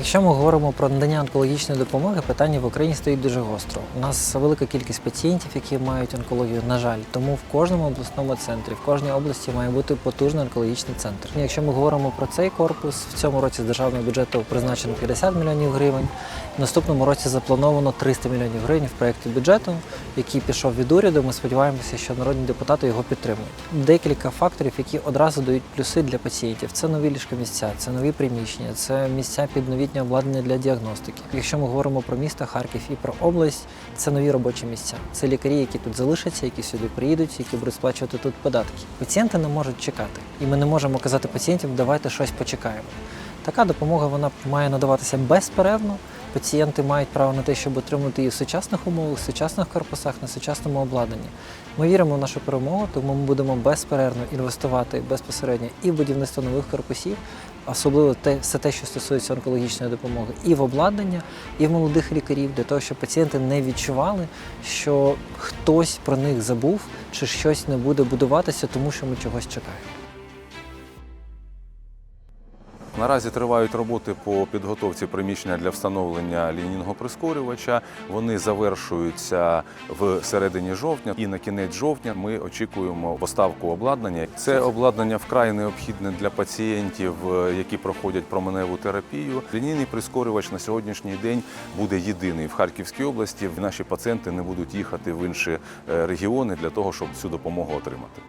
Якщо ми говоримо про надання онкологічної допомоги, питання в Україні стоїть дуже гостро. У нас велика кількість пацієнтів, які мають онкологію, на жаль, тому в кожному обласному центрі, в кожній області має бути потужний онкологічний центр. Якщо ми говоримо про цей корпус, в цьому році з державного бюджету призначено 50 мільйонів гривень. В наступному році заплановано 300 мільйонів гривень в проєкті бюджету, який пішов від уряду. Ми сподіваємося, що народні депутати його підтримують. Декілька факторів, які одразу дають плюси для пацієнтів. Це нові ліжка місця, це нові приміщення, це місця під новітнє обладнання для діагностики. Якщо ми говоримо про місто Харків і про область, це нові робочі місця. Це лікарі, які тут залишаться, які сюди приїдуть, які будуть сплачувати тут податки. Пацієнти не можуть чекати, і ми не можемо казати пацієнтам, давайте щось почекаємо. Така допомога вона має надаватися безперервно. Пацієнти мають право на те, щоб отримати її в сучасних умовах, в сучасних корпусах, на сучасному обладнанні. Ми віримо в нашу перемогу, тому ми будемо безперервно інвестувати безпосередньо і в будівництво нових корпусів, особливо те, все те, що стосується онкологічної допомоги, і в обладнання, і в молодих лікарів, для того, щоб пацієнти не відчували, що хтось про них забув чи щось не буде будуватися, тому що ми чогось чекаємо. Наразі тривають роботи по підготовці приміщення для встановлення лінійного прискорювача. Вони завершуються в середині жовтня, і на кінець жовтня ми очікуємо поставку обладнання. Це обладнання вкрай необхідне для пацієнтів, е, які проходять променеву терапію. Лінійний прискорювач на сьогоднішній день буде єдиний в Харківській області. Наші пацієнти не будуть їхати в інші е, регіони для того, щоб цю допомогу отримати.